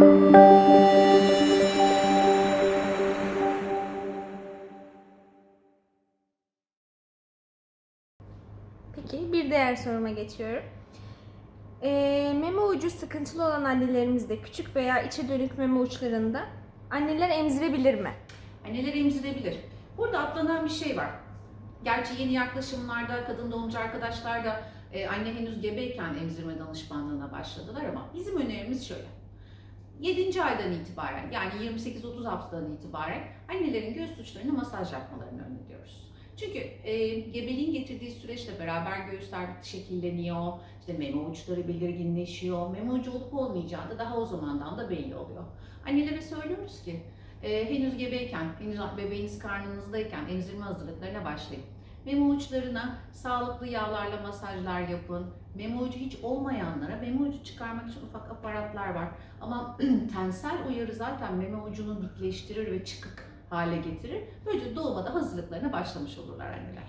Peki bir diğer soruma geçiyorum. Ee, meme ucu sıkıntılı olan annelerimizde küçük veya içe dönük meme uçlarında anneler emzirebilir mi? Anneler emzirebilir. Burada atlanan bir şey var. Gerçi yeni yaklaşımlarda kadın doğumcu arkadaşlar da e, anne henüz gebeyken emzirme danışmanlığına başladılar ama bizim önerimiz şöyle. 7. aydan itibaren yani 28-30 haftadan itibaren annelerin göğüs uçlarını masaj yapmalarını öneriyoruz. Çünkü e, gebeliğin getirdiği süreçle beraber göğüsler şekilleniyor, işte meme uçları belirginleşiyor, meme ucu olup olmayacağı da daha o zamandan da belli oluyor. Annelere söylüyoruz ki e, henüz gebeyken, henüz bebeğiniz karnınızdayken emzirme hazırlıklarına başlayın. Meme uçlarına sağlıklı yağlarla masajlar yapın. Meme ucu hiç olmayanlara meme ucu çıkarmak için ufak aparatlar var. Ama tensel uyarı zaten meme ucunu dikleştirir ve çıkık hale getirir. Böylece doğuma da hazırlıklarına başlamış olurlar anneler.